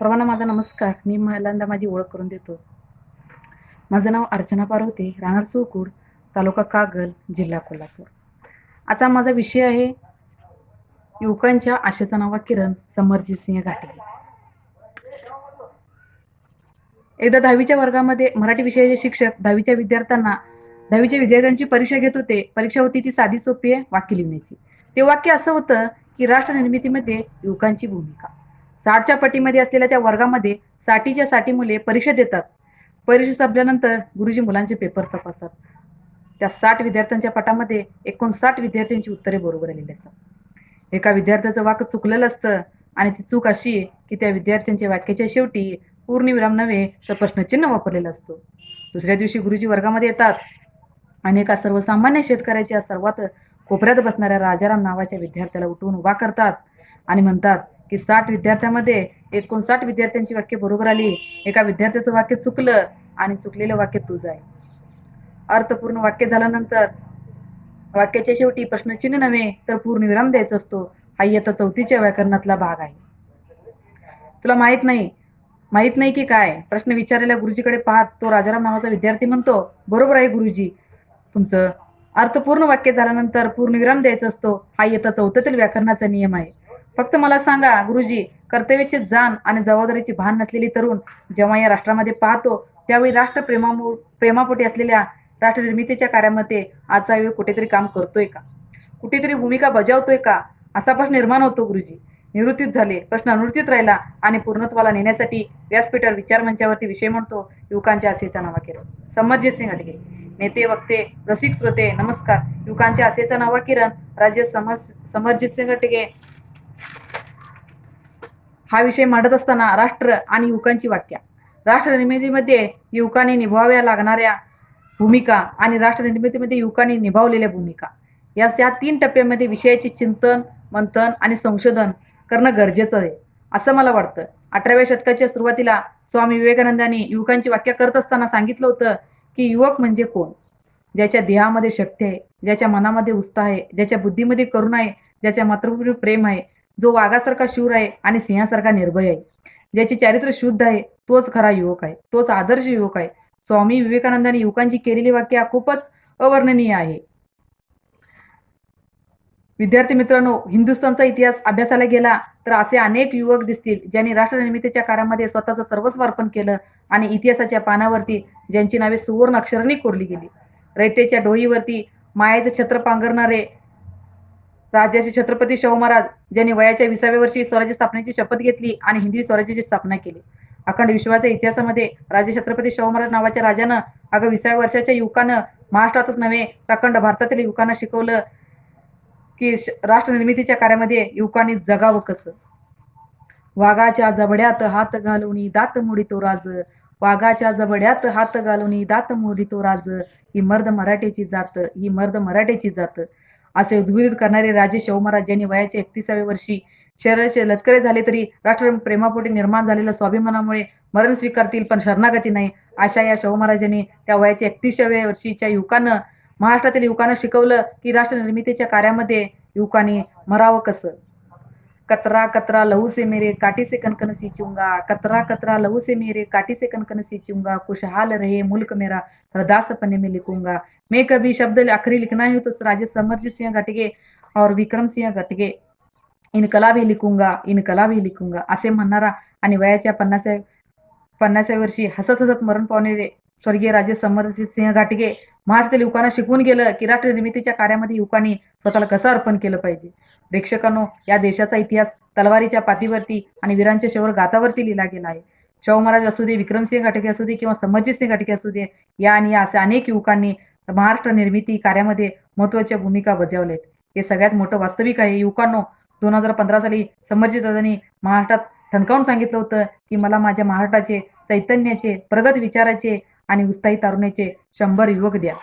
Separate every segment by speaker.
Speaker 1: सर्वांना माझा नमस्कार. मी पहिल्यांदा माझी ओळख करून देतो. माझं नाव अर्चना पारवते राहणार सोकूड तालुका कागल जिल्हा कोल्हापूर. आजचा माझा विषय आहे युवकांच्या आशेचा नावा किरण समरजित सिंह घाटे. एकदा दहावीच्या वर्गामध्ये मराठी विषयाचे शिक्षक दहावीच्या विद्यार्थ्यांना दहावीच्या विद्यार्थ्यांची परीक्षा घेत होते. परीक्षा होती ती साधी सोपी आहे वाक्य लिहिण्याची. ते वाक्य असं होतं की राष्ट्र निर्मितीमध्ये युवकांची भूमिका. साठच्या पटीमध्ये असलेल्या त्या वर्गामध्ये साठीच्या साठी मुले परीक्षा देतात. परीक्षा संपल्यानंतर गुरुजी मुलांचे पेपर तपासतात. त्या साठ विद्यार्थ्यांच्या पटामध्ये एकोणसाठ विद्यार्थ्यांची उत्तरे बरोबर आलेली असतात. एका विद्यार्थ्याचं वाक्य चुकलेलं असतं आणि ती चूक अशी की त्या विद्यार्थ्यांच्या वाक्याच्या शेवटी पूर्णविराम नव्हे तर प्रश्नचिन्ह वापरलेलं असतो. दुसऱ्या दिवशी गुरुजी वर्गामध्ये येतात आणि एका सर्वसामान्य शेतकऱ्याच्या सर्वात कोपऱ्यात बसणाऱ्या राजाराम नावाच्या विद्यार्थ्याला उठवून उभा करतात आणि म्हणतात की साठ विद्यार्थ्यामध्ये एकोणसाठ विद्यार्थ्यांची वाक्य बरोबर आली एका विद्यार्थ्याचं वाक्य चुकलं आणि चुकलेलं वाक्य तुझं आहे अर्थपूर्ण वाक्य झाल्यानंतर वाक्याच्या शेवटी प्रश्नचिन्ह नव्हे तर पूर्णविराम द्यायचा असतो. हा इयत्ता चौथीच्या व्याकरणातला भाग आहे. तुला माहीत नाही माहीत नाही की काय? प्रश्न विचारलेल्या गुरुजीकडे पाहत तो राजाराम नावाचा विद्यार्थी म्हणतो बरोबर आहे गुरुजी. तुमचं अर्थपूर्ण वाक्य झाल्यानंतर पूर्णविराम द्यायचा असतो. हा इयत्ता चौथ्यातील व्याकरणाचा नियम आहे. फक्त मला सांगा गुरुजी कर्तव्याची जाण आणि जबाबदारीची भान नसलेली तरुण जेव्हा या राष्ट्रामध्ये पाहतो त्यावेळी राष्ट्र प्रेमामु प्रेमापोटी असलेल्या राष्ट्र निर्मितीच्या कार्यामध्ये आजचा वेळ कुठेतरी काम करतोय का? कुठेतरी भूमिका बजावतोय का? असा प्रश्न निर्माण होतो गुरुजी. निवृत्तीत झाले प्रश्न अनुवृत्तीत राहिला आणि पूर्णत्वाला नेण्यासाठी व्यासपीठावर विचारमंचावरती विषय म्हणतो युवकांच्या आशेचा नावा किरण समरजित सिंग अडगे नेते वक्ते रसिक श्रोते नमस्कार. युवकांच्या आसेचा नावा किरण राज्य समज समरजित सिंग अटगे हा विषय मांडत असताना राष्ट्र आणि युवकांची वाक्या राष्ट्र निर्मितीमध्ये युवकांनी निभाव्या लागणाऱ्या भूमिका आणि राष्ट्र निर्मितीमध्ये युवकांनी निभावलेल्या भूमिका. या या तीन टप्प्यामध्ये विषयाचे चिंतन मंथन आणि संशोधन करणं गरजेचं आहे असं मला वाटतं. अठराव्या शतकाच्या सुरुवातीला स्वामी विवेकानंदांनी युवकांची व्याख्या करत असताना सांगितलं होतं की युवक म्हणजे कोण? ज्याच्या देहामध्ये शक्ती आहे ज्याच्या मनामध्ये उत्साह आहे ज्याच्या बुद्धीमध्ये करुणा आहे ज्याच्या मातृभूमी प्रेम आहे जो वाघासारखा शूर आहे आणि सिंहासारखा निर्भय आहे. ज्याचे चारित्र्य शुद्ध आहे तोच खरा युवक आहे तोच आदर्श युवक आहे. स्वामी विवेकानंदांनी युवकांची केलेली वाक्य खूपच अवर्णनीय आहे. विद्यार्थी मित्रांनो हिंदुस्थानचा इतिहास अभ्यासाला गेला तर असे अनेक युवक दिसतील ज्यांनी राष्ट्रनिर्मितीच्या कार्यामध्ये स्वतःचं सर्वस्व अर्पण केलं आणि इतिहासाच्या पानावरती ज्यांची नावे सुवर्ण अक्षरांनी कोरली गेली. रयतेच्या डोईवरती मायाचे छत्र पांघरणारे राज्याचे छत्रपती शाहू महाराज ज्यांनी वयाच्या विसाव्या वर्षी स्वराज्य स्थापनेची शपथ घेतली आणि हिंदवी स्वराज्याची स्थापना केली. अखंड विश्वाच्या इतिहासामध्ये राजे छत्रपती शाहू महाराज नावाच्या राजानं अगं विसाव्या वर्षाच्या युवकानं महाराष्ट्रातच नव्हे तर अखंड भारतातील युवकांना शिकवलं की राष्ट्र निर्मितीच्या कार्यामध्ये युवकांनी जगावं कसं? वाघाच्या जबड्यात हात घालून दात मोडितो राज. वाघाच्या जबड्यात हात घालून दात मोडितो राज. ही मर्द मराठीची जात ही मर्द मराठीची जात. असे उद्बोधित करणारे राजे शाहू महाराज यांनी वयाच्या एकतीसाव्या वर्षी शरीराचे लत्करे झाले तरी राष्ट्र प्रेमापोटी निर्माण झालेल्या स्वाभिमानामुळे मरण स्वीकारतील पण शरणागती नाही. अशा या शाहू महाराजांनी त्या वयाच्या एकतीसाव्या वर्षीच्या युवकांना महाराष्ट्रातील युवकांना शिकवलं की राष्ट्र निर्मितीच्या कार्यामध्ये युवकांनी मरावं कसं? कतरा कतरा लहू से मेरे काटी से कनकन सींचूंगा। कतरा कतरा लहू से मेरे काटी से कनकन सींचूंगा। खुशहाल रहे मुल्क मेरा हरदास पन्ने में लिखूंगा। मैं कभी शब्द आखिरी लिखना ही तो राजे समरजीत सिंह घटगे और विक्रम सिंह घटगे इनकलाब भी लिखूंगा इनकलाब भी लिखूंगा। असे म्हणणारा आणि वयाच्या पन्नासाव्या पन्नासाव्या वर्षी हसत हसत मरण पावणारे स्वर्गीय राजे समरजित सिंह घाटगे महाराष्ट्रातील युवकांना शिकवून गेलं की राष्ट्र निर्मितीच्या कार्यामध्ये युवकांनी स्वतःला कसं अर्पण केलं पाहिजे? प्रेक्षकांनो या देशाचा इतिहास तलवारीच्या पातीवरती आणि वीरांच्या शेवर गातावरती लिहिला गेला आहे. शाहू महाराज असू दे विक्रमसिंह घाटगे असू दे किंवा समरजित सिंह घाटगे असू दे या आणि या असे अनेक युवकांनी महाराष्ट्र निर्मिती कार्यामध्ये महत्त्वाच्या भूमिका बजावल्या हे सगळ्यात मोठं वास्तविक आहे. युवकांनो दोन हजार पंधरा साली समरजित दादांनी महाराष्ट्रात ठणकावून सांगितलं होतं की मला माझ्या महाराष्ट्राचे चैतन्याचे प्रगत विचाराचे आणि उत्साही तारुण्याचे शंभर युवक द्या.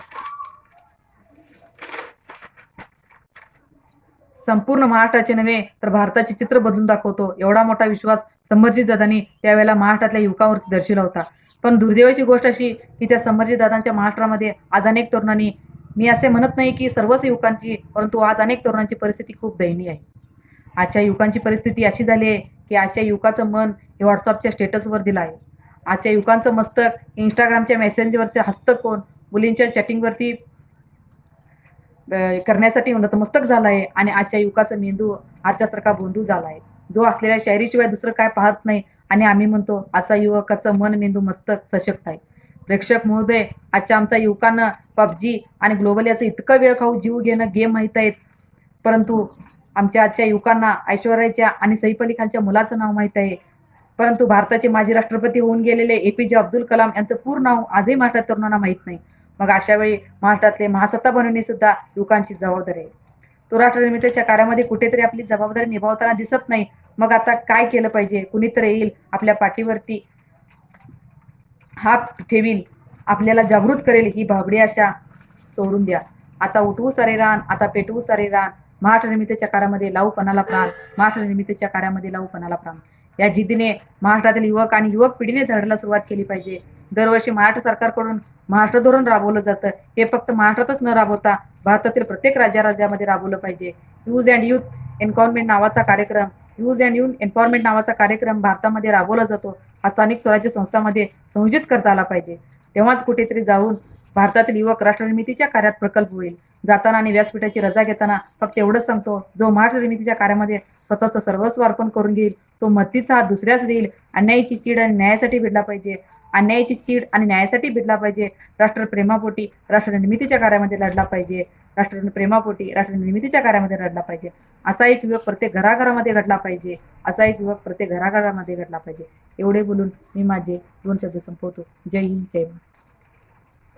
Speaker 1: संपूर्ण महाराष्ट्राचे नव्हे तर भारताचे चित्र बदलून दाखवतो. एवढा मोठा विश्वास संभाजी दादांनी त्यावेळेला महाराष्ट्रातल्या युवकांवरती दर्शवला होता. पण दुर्दैवाची गोष्ट अशी की त्या संभाजी दादांच्या महाराष्ट्रामध्ये आज अनेक तरुणांनी मी असे म्हणत नाही की सर्वच युवकांची परंतु आज अनेक तरुणांची परिस्थिती खूप दयनीय आहे. आजच्या युवकांची परिस्थिती अशी झाली आहे की आजच्या युवकाचं मन हे व्हॉट्सअपच्या स्टेटसवर दिलं आहे. आजच्या युवकांचं मस्तक इंस्टाग्रामच्या मेसेंजवरचे हस्तक कोण? मुलींच्या चॅटिंगवरती अं, करण्यासाठी नतमस्तक झाला आहे आणि आजच्या युवकाचा मेंदू आजच्यासारखा बोंदू झाला आहे जो असलेल्या शायरीशिवाय दुसरं काय पाहत नाही. आणि आम्ही म्हणतो आजचा युवकाचं मन मेंदू मस्तक सशक्त आहे. प्रेक्षक महोदय आजच्या आमच्या युवकांना पबजी आणि ग्लोबल याचं इतकं वेळ खाऊ जीव घेणं गेम माहीत आहेत. परंतु आमच्या आजच्या युवकांना ऐश्वर्याच्या आणि सैफ अली खानच्या मुलाचं नाव माहीत आहे. परंतु भारताचे माजी राष्ट्रपती होऊन गेलेले ए पी जे अब्दुल कलाम यांचं पूर्ण नाव आजही महाराष्ट्रात तरुणांना माहीत नाही. मग अशा वेळी महाराष्ट्रातले महासत्ता बनवणे सुद्धा युवकांची जबाबदारी आहे. तो राष्ट्रनिमित्ताच्या कार्यामध्ये कुठेतरी आपली जबाबदारी निभावताना दिसत नाही. मग आता काय केलं पाहिजे? कुणीतरी येईल आपल्या पाठीवरती हात ठेवील आपल्याला जागृत करेल ही भाबडी आशा सोडून द्या. आता उठवू सारे रान आता पेटवू सारे रान. महाराष्ट्र निर्मितीच्या कार्यामध्ये लावू पणाला प्राण. महाराष्ट्र निर्मितीच्या कार्यामध्ये लावू पणाला प्राण. या जिद्दीने महाराष्ट्रातील युवक आणि युवक पिढीने झाडायला सुरुवात केली पाहिजे. दरवर्षी महाराष्ट्र सरकारकडून महाराष्ट्र धोरण राबवलं जातं. हे फक्त महाराष्ट्रातच न राबवता भारतातील प्रत्येक राज्या राज्यामध्ये राबवलं पाहिजे. यूज अँड यूथ एन्कॉनमेंट नावाचा कार्यक्रम यूज अँड यूथ एम्पॉवरमेंट नावाचा कार्यक्रम भारतामध्ये राबवला जातो. हा स्थानिक स्वराज्य संस्थांमध्ये संयोजित करता आला पाहिजे. तेव्हाच कुठेतरी जाऊन भारतातील युवक राष्ट्रनिर्मितीच्या कार्यात प्रकल्प होईल. जाताना आणि व्यासपीठाची रजा घेताना फक्त एवढंच सांगतो जो महाराष्ट्र निर्मितीच्या कार्यामध्ये स्वतःचं सर्वस्व अर्पण करून घेईल तो मत्तीचा हात दुसऱ्याच देईल. अन्यायाची चीड आणि न्यायासाठी भिडला पाहिजे. अन्यायाची चीड आणि न्यायासाठी भिडला पाहिजे. राष्ट्रप्रेमापोटी राष्ट्रनिर्मितीच्या कार्यामध्ये लढला पाहिजे. राष्ट्र प्रेमापोटी राष्ट्रनिर्मितीच्या कार्यामध्ये लढला पाहिजे. असा एक युवक प्रत्येक घराघरामध्ये घडला पाहिजे. असा एक युवक प्रत्येक घराघरामध्ये घडला पाहिजे. एवढे बोलून मी माझे दोन शब्द संपवतो. जय हिंद जय महाराष्ट्र